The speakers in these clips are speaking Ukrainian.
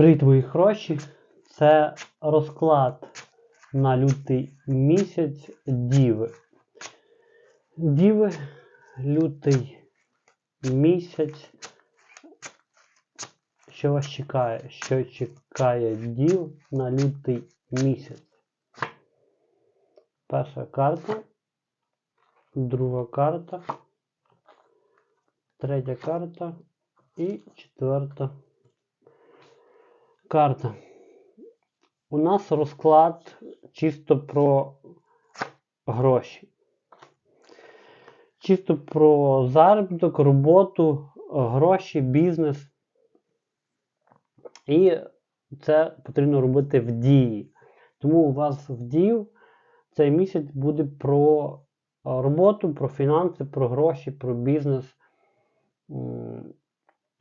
Привіт, мої хороші. Це розклад на лютий місяць Діви. Діви, лютий місяць. Що вас чекає? Що чекає дів на лютий місяць? Перша карта, друга карта, третя карта і четверта карта. У нас розклад чисто про гроші. Чисто про заробіток, роботу, гроші, бізнес. І це потрібно робити в дії. Тому у вас в дію цей місяць буде про роботу, про фінанси, про гроші, про бізнес.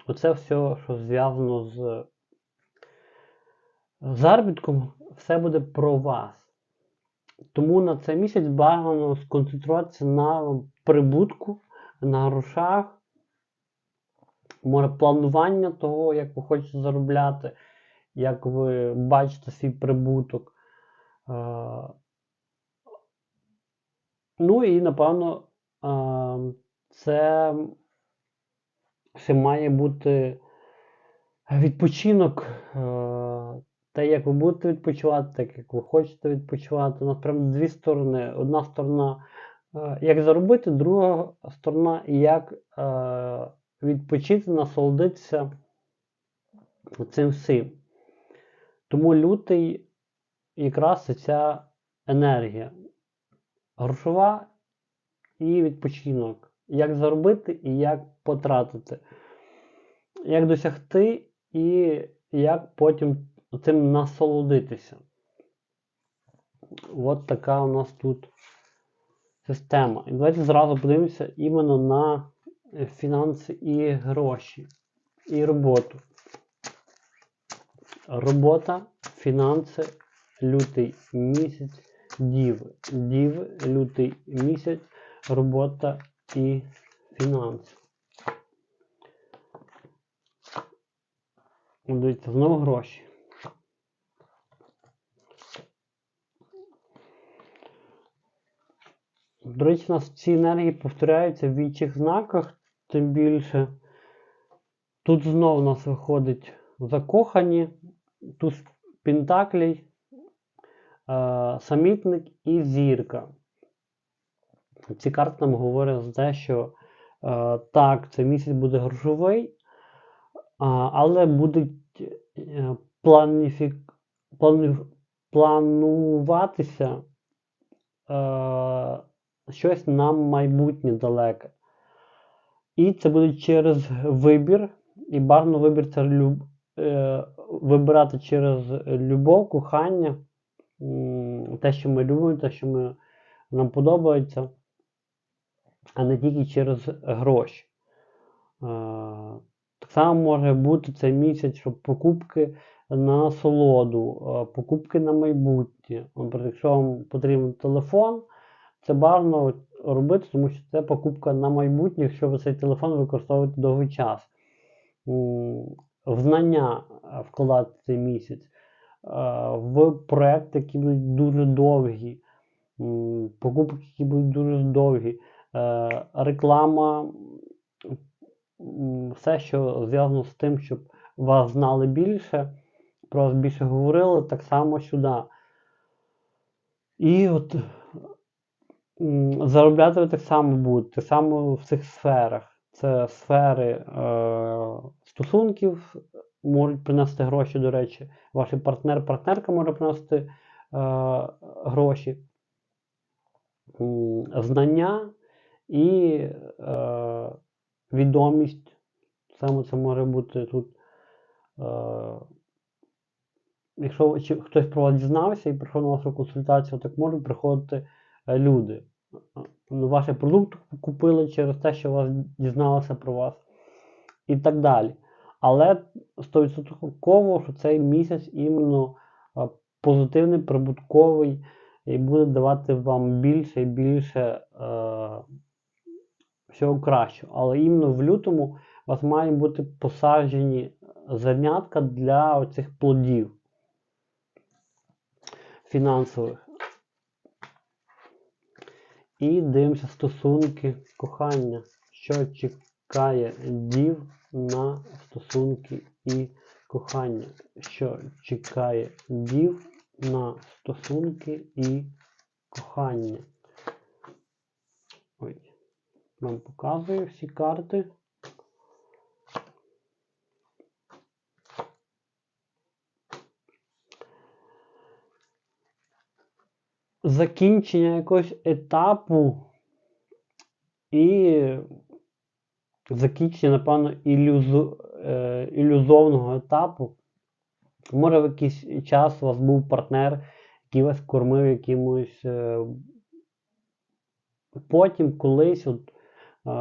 Оце все, що зв'язано з заробітком, все буде про вас. Тому на цей місяць бажано сконцентруватися на прибутку, на грошах, може планування того, як ви хочете заробляти, як ви бачите свій прибуток. Е, Ну і, напевно, е, це ще має бути відпочинок. Те, як ви будете відпочивати, так як ви хочете відпочивати. Прямо дві сторони. Одна сторона, е, як заробити, друга сторона, як е, відпочити, насолодитися цим всім. Тому лютий якраз ця енергія. Грошова і відпочинок. Як заробити і як потратити. Як досягти і як потім цим насолодитися. От така у нас тут система. І давайте зразу подивимося іменно на е, фінанси і гроші, і роботу. Робота, фінанси, лютий місяць, діви. Діви, лютий місяць, робота і фінанси. Дивіться, знову гроші. До речі, у нас ці енергії повторяються в інших знаках, тим більше. Тут знову у нас виходить закохані, тут Пентаклій, е, самітник і зірка. Ці карти нам говорять за те, що е, так, цей місяць буде грошовий, але будуть е, планіфік... плану... плануватися щось на майбутнє далеке. І це буде через вибір. І бажано вибір це люб... е, вибирати через любов, кохання, те, що ми любимо, те, що ми... нам подобається, а не тільки через гроші. Е, так само може бути цей місяць, що покупки на насолоду, е, покупки на майбутнє. Наприклад, якщо вам потрібен телефон, це бажано робити, тому що це покупка на майбутнє, якщо ви цей телефон використовуєте довгий час. В знання е, вкладати цей місяць, е, в проекти, які будуть дуже довгі, покупки, які будуть дуже довгі, е, реклама, все, що зв'язано з тим, щоб вас знали більше, про вас більше говорили, так само сюди. І от заробляти так само будете, так само в цих сферах. Це сфери е, стосунків, можуть принести гроші, до речі. Ваш партнер, партнерка може принести е, гроші, знання і е, відомість. Саме це може бути тут. Е, якщо хтось про вас дізнався і прийшов на вашу консультацію, так можуть приходити люди. Ну, Ваш продукт купили через те, що вас дізналися про вас і так далі. Але 100% що цей місяць іменно е, позитивний, прибутковий і буде давати вам більше і більше е, всього кращого. Але іменно в лютому у вас мають бути посаджені зернятка для оцих плодів фінансових. І дивимося стосунки кохання, що чекає дів на стосунки і кохання. Що чекає дів на стосунки і кохання. Ой, вам показую всі карти. Закінчення якогось етапу і закінчення, напевно, ілюзу, е, ілюзовного етапу. Може, в якийсь час у вас був партнер, який вас кормив якимось. Е, потім колись от, е,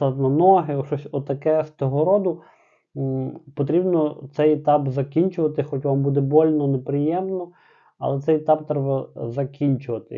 на ноги, щось отаке з того роду. Потрібно цей етап закінчувати, хоч вам буде больно, неприємно, але цей етап треба закінчувати.